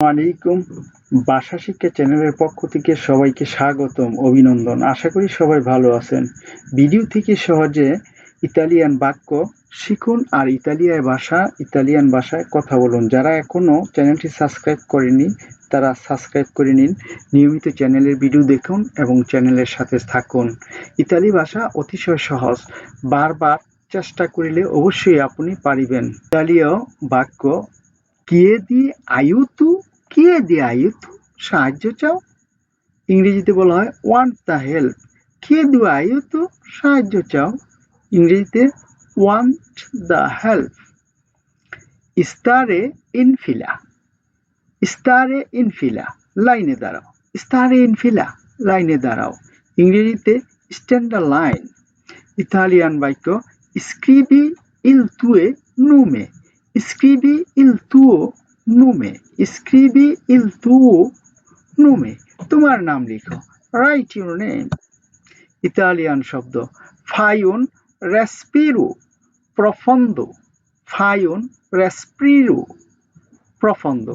আলাইকুম। ভাষা শিক্ষা চ্যানেলের পক্ষ থেকে সবাইকে স্বাগতম, অভিনন্দন। আশা করি সবাই ভালো আছেন। ভিডিও থেকে সহজে ইতালিয়ান বাক্য শিখুন আর ইতালিয়ায় ভাষা, ইতালিয়ান ভাষায় কথা বলুন। যারা এখনও চ্যানেলটি সাবস্ক্রাইব করেনি তারা সাবস্ক্রাইব করে নিন। নিয়মিত চ্যানেলের ভিডিও দেখুন এবং চ্যানেলের সাথে থাকুন। ইতালি ভাষা অতিশয় সহজ। বারবার চেষ্টা করিলে অবশ্যই আপনি পারিবেন। ইতালীয় বাক্য কে দি আয়ুতু কে দি আয়ুতু সাহায্য চাও? ইংরেজিতে বলা হয় ওয়ান্ট দ্য হেল্প কে দু আয়ুতু সাহায্য চাও? ইংরেজিতে ওয়ান্ট দ্য হেল্প ইস্তারে ইনফিলা ইস্তারে ইনফিলা লাইনে দাঁড়াও. ইস্তারে ইনফিলা লাইনে দাঁড়াও. ইংরেজিতে স্ট্যান্ড লাইন ইতালিয়ান বাক্য স্ক্রিবি ইল তুয়ে নুমে স্ক্রিবি ইল তুও নুমে, স্ক্রিবি ইল তুও নুমে, তোমার নাম লিখো। রাইট ইউর নেম ইতালিয়ান শব্দ। ফাইউন রেসপিরু প্রফন্দ ফাইউন রেসপ্রিরু প্রফন্দ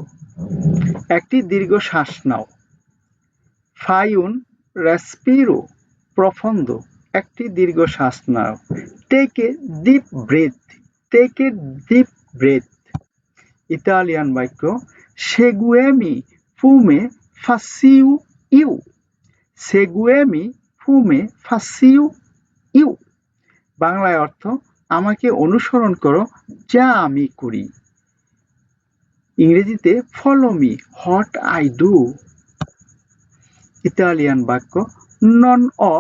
একটি দীর্ঘ শ্বাস নাও। ফাইউন রেসপিরো প্রফন্দ একটি দীর্ঘ শ্বাস নাও। Take a deep breath take a deep breath Italian বাক্য সেগুয়েমি ফুমে ফাসিউ ইউ সেগুয়েমি ফুমে ফাসিউ ইউ বাংলায় অর্থ, আমাকে অনুসরণ করো যা আমি করি। ইংরেজিতে follow me what I do Italian বাক্য নন অ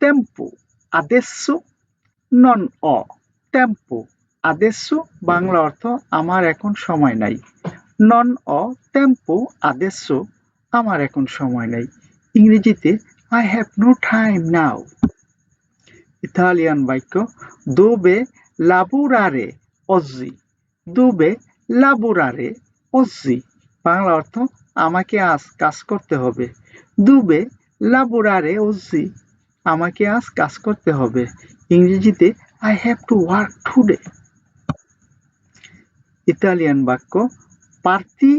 টেম্পো আদেশ্য নন অ টেম্পো আদেশ্য বাংলা অর্থ আমার এখন সময় নাই। নন অ টেম্পো আদেশ্য আমার এখন সময় নাই। ইংরেজিতে I have no time now Italian বাক্য, দোবে লাবুরারে অজি দুবে লাবুরারে অজি বাংলা অর্থ, আমাকে আজ কাজ করতে হবে। দুবে লাবুরারে অজি আমাকে আজ কাজ করতে হবে। ইংরেজিতে I have to work today Italian বাক্য পার্তি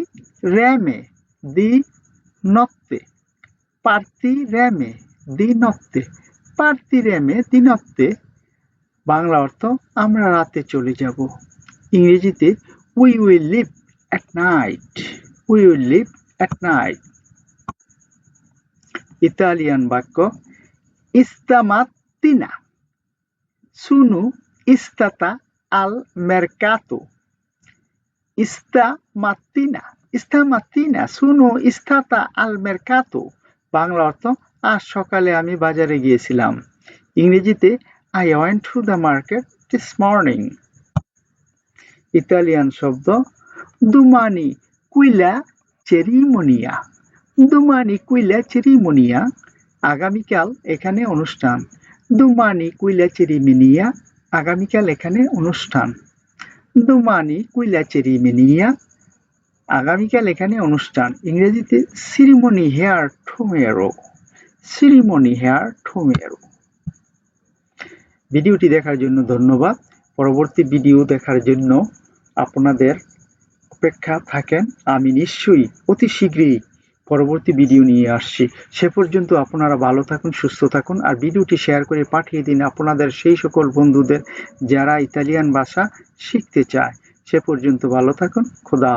র্যামে দি নত্তে পার্তি র্যামে দি নত্তে পার্তি র্যামে দি নত্তে বাংলা অর্থ, আমরা রাতে চলে যাব। ইংরেজিতে we will leave at night we will leave at night Italian বাক্য ইস্তামাত্তিনা সুনু ইস্তাতা আল মেরকাতো ইস্তামাত্তিনা ইস্তামাত্তিনা সুনু ইস্তাতা আল মেরকাতো। বাংলা অর্থ, আজ সকালে আমি বাজারে গিয়েছিলাম। ইংরেজিতে I went to the market this morning Italian শব্দ, দুমানি কুইলা চেরিমোনিয়া, দুমানি কুইলা চেরিমোনিয়া, আগামীকাল এখানে অনুষ্ঠান, দুমানি কুইলা চেরিমিনিয়া, আগামীকাল এখানে অনুষ্ঠান। দুমানি কুইলা চেরিমিনিয়া আগামীকাল এখানে অনুষ্ঠান। ইংরেজিতে সিরিমনি হেয়ার ঠোমেরো। Ceremony here ঠোমেরো। ভিডিওটি দেখার জন্য ধন্যবাদ। পরবর্তী ভিডিও দেখার জন্য আপনাদের অপেক্ষা থাকেন। আমি নিশ্চয়ই অতি শীঘ্রই পরবর্তী ভিডিও নিয়ে আসছি। সে পর্যন্ত আপনারা ভালো থাকুন, সুস্থ থাকুন আর ভিডিওটি শেয়ার করে পাঠিয়ে দিন আপনাদের সেই সকল বন্ধুদের যারা ইতালিয়ান ভাষা শিখতে চায়। সে পর্যন্ত ভালো থাকুন, খোদা